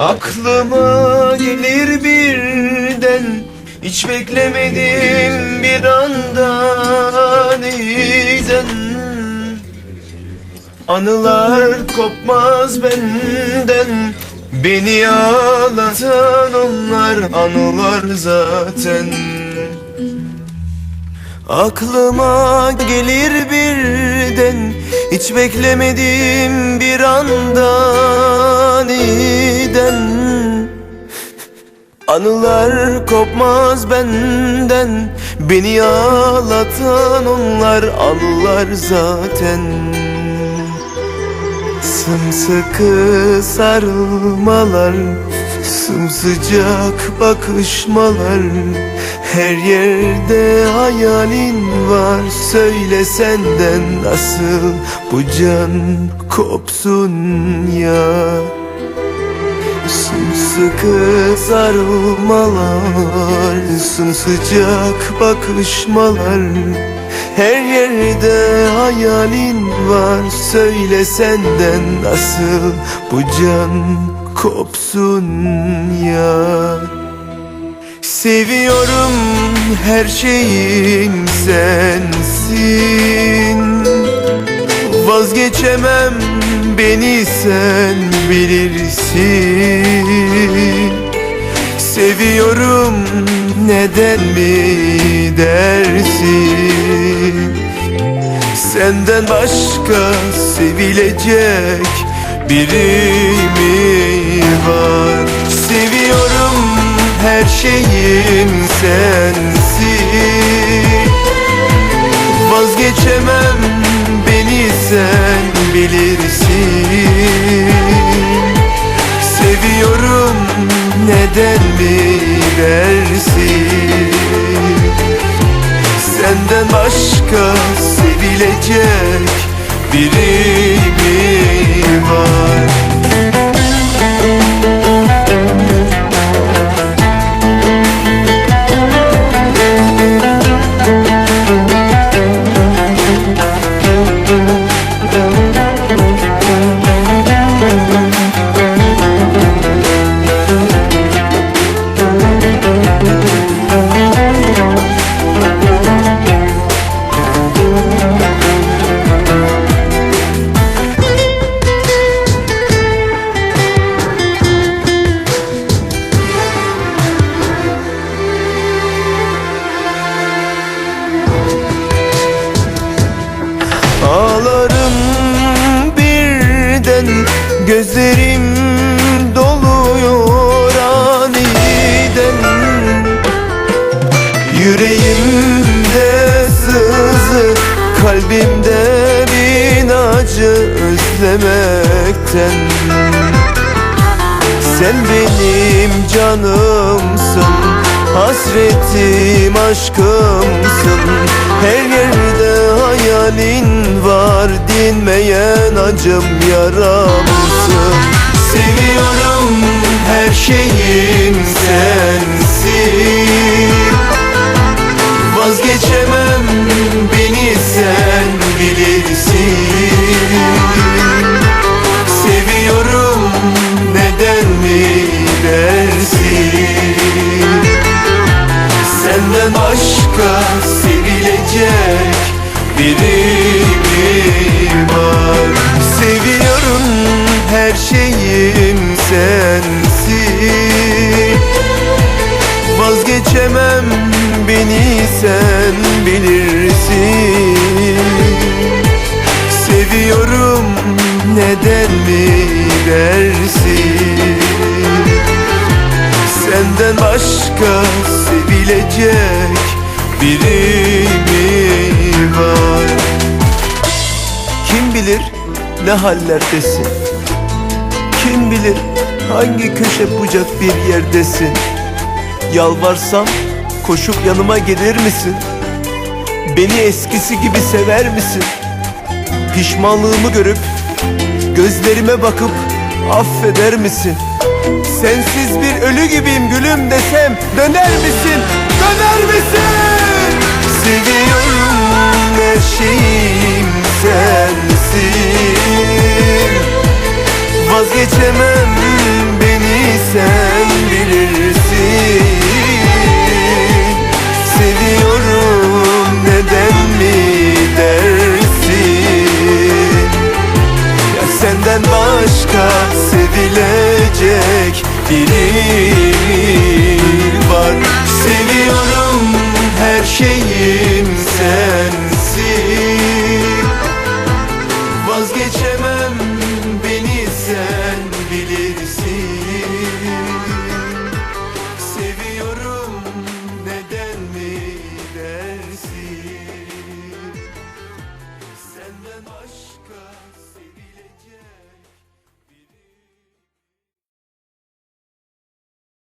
Aklıma gelir birden Hiç beklemedim bir anda aniden Anılar kopmaz benden Beni ağlatan onlar anılar zaten. Aklıma gelir birden Hiç beklemedim bir anda aniden Anılar kopmaz benden Beni ağlatan onlar anılar zaten. Sımsıkı sarılmalar Sımsıcak bakışmalar Her yerde hayalin var. Söyle senden nasıl bu can kopsun ya Sımsıkı sarılmalar Sımsıcak bakışmalar. Her yerde hayalin var Söyle senden nasıl bu can kopsun ya. Seviyorum her şeyim sensin. Vazgeçemem beni sen bilirsin. Seviyorum neden mi dersin? Senden başka sevilecek biri mi var? Seviyorum her şeyim sensin. Vazgeçemem beni sen bilirsin neden mi dersin Senden başka sevilecek biri Ağlarım birden Gözlerim doluyor aniden. Yüreğimde sızı Kalbimde bin acı özlemekten. Sen benim canımsın Hasretim aşkımsın. Her yerde hayalin var. Dinmeyen acım yaramsın. Seviyorum her şeyim sensin. Vazgeçemem beni her şeyim sensin. Vazgeçemem beni sen bilirsin. Seviyorum neden mi dersin Senden başka sevilecek biri mi var? Kim bilir ne hallerdesin Kim bilir hangi köşe bucak bir yerdesin Yalvarsam koşup yanıma gelir misin? Beni eskisi gibi sever misin? Pişmanlığımı görüp gözlerime bakıp affeder misin? Sensiz bir ölü gibiyim gülüm desem döner misin? Döner misin? Seviyorum biri var. Seviyorum her şeyim sensin. Vazgeçemem